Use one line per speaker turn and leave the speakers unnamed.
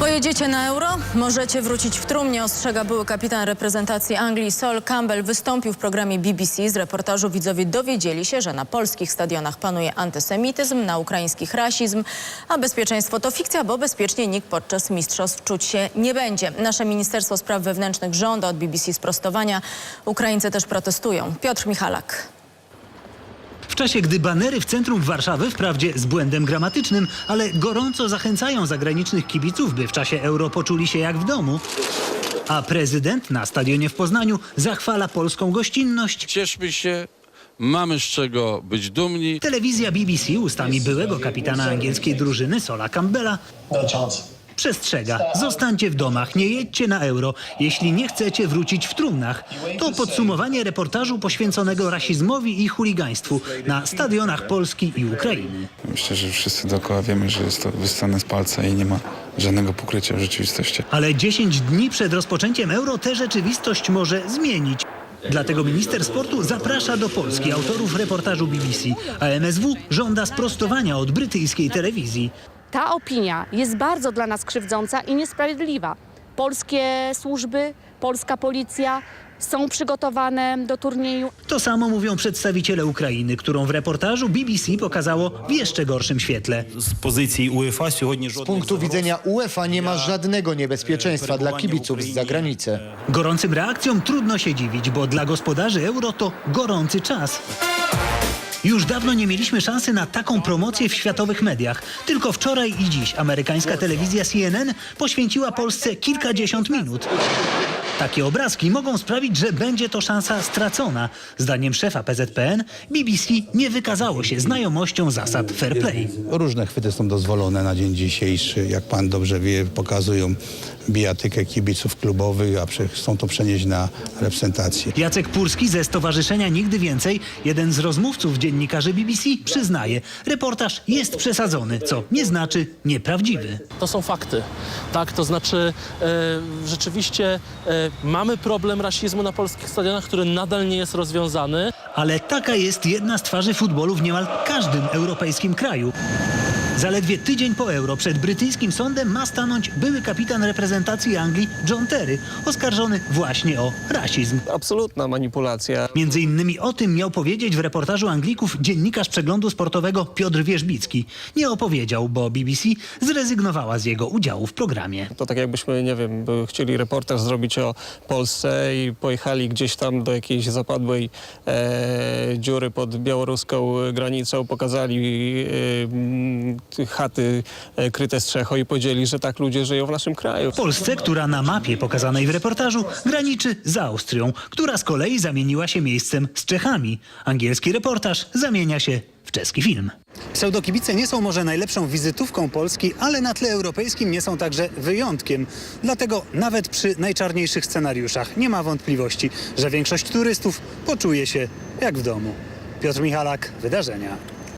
Pojedziecie na euro? Możecie wrócić w trumnie, ostrzega były kapitan reprezentacji Anglii Sol Campbell. Wystąpił w programie BBC. Z reportażu widzowie dowiedzieli się, że na polskich stadionach panuje antysemityzm, na ukraińskich rasizm, a bezpieczeństwo to fikcja, bo bezpiecznie nikt podczas mistrzostw czuć się nie będzie. Nasze Ministerstwo Spraw Wewnętrznych żąda od BBC sprostowania. Ukraińcy też protestują. Piotr Michalak.
W czasie, gdy banery w centrum Warszawy, wprawdzie z błędem gramatycznym, ale gorąco zachęcają zagranicznych kibiców, by w czasie euro poczuli się jak w domu, a prezydent na stadionie w Poznaniu zachwala polską gościnność,
Cieszmy się, mamy z czego być dumni.
telewizja BBC ustami byłego kapitana angielskiej drużyny Sola Campbella
No chance.
Przestrzega. Zostańcie w domach, nie jedźcie na euro, jeśli nie chcecie wrócić w trumnach. To podsumowanie reportażu poświęconego rasizmowi i chuligaństwu na stadionach Polski i Ukrainy.
Myślę, że wszyscy dookoła wiemy, że jest to wystane z palca i nie ma żadnego pokrycia w rzeczywistości.
Ale 10 dni przed rozpoczęciem euro tę rzeczywistość może zmienić. Dlatego minister sportu zaprasza do Polski autorów reportażu BBC, a MSW żąda sprostowania od brytyjskiej telewizji.
Ta opinia jest bardzo dla nas krzywdząca i niesprawiedliwa. Polskie służby, polska policja są przygotowane do turnieju.
To samo mówią przedstawiciele Ukrainy, którą w reportażu BBC pokazało w jeszcze gorszym świetle.
з позиції УЄФА сьогодні
Z
жодних
punktu
загроз
widzenia UEFA nie ma żadnego niebezpieczeństwa dla kibiców z zagranicy.
Gorącym reakcjom trudno się dziwić, bo dla gospodarzy euro to gorący czas. Już dawno nie mieliśmy szansy na taką promocję w światowych mediach. Tylko wczoraj i dziś amerykańska telewizja CNN poświęciła Polsce kilkadziesiąt minut. Takie obrazki mogą sprawić, że będzie to szansa stracona. Zdaniem szefa PZPN BBC nie wykazało się znajomością zasad fair play.
Różne chwyty są dozwolone na dzień dzisiejszy. Jak pan dobrze wie, pokazują bijatykę kibiców klubowych, a chcą to przenieść na reprezentację.
Jacek Purski ze Stowarzyszenia Nigdy Więcej, jeden z rozmówców dziennikarzy BBC, przyznaje, reportaż jest przesadzony, co nie znaczy nieprawdziwy.
To są fakty, tak? To znaczy e, rzeczywiście e, mamy problem rasizmu na polskich stadionach, który nadal nie jest rozwiązany.
Ale taka jest jedna z twarzy futbolu w niemal każdym europejskim kraju. Zaledwie tydzień po euro przed brytyjskim sądem ma stanąć były kapitan reprezentacji Anglii John Terry, oskarżony właśnie o rasizm.
Absolutna manipulacja.
Między innymi o tym miał powiedzieć w reportażu Anglików dziennikarz przeglądu sportowego Piotr Wierzbicki. Nie opowiedział, bo BBC zrezygnowała z jego udziału w programie.
To tak jakbyśmy, nie wiem, chcieli reportaż zrobić o Polsce i pojechali gdzieś tam do jakiejś zapadłej e, dziury pod białoruską granicą, pokazali e, chaty e, kryte strzechą i powiedzieli, że tak ludzie żyją w naszym kraju.
Polsce, która na mapie pokazanej w reportażu graniczy z Austrią, która z kolei zamieniła się miejscem z Czechami. Angielski reportaż zamienia się w czeski film. Pseudokibice nie są może najlepszą wizytówką Polski, ale na tle europejskim nie są także wyjątkiem. Dlatego nawet przy najczarniejszych scenariuszach nie ma wątpliwości, że większość turystów poczuje się jak w domu. Piotr Michalak, Wydarzenia.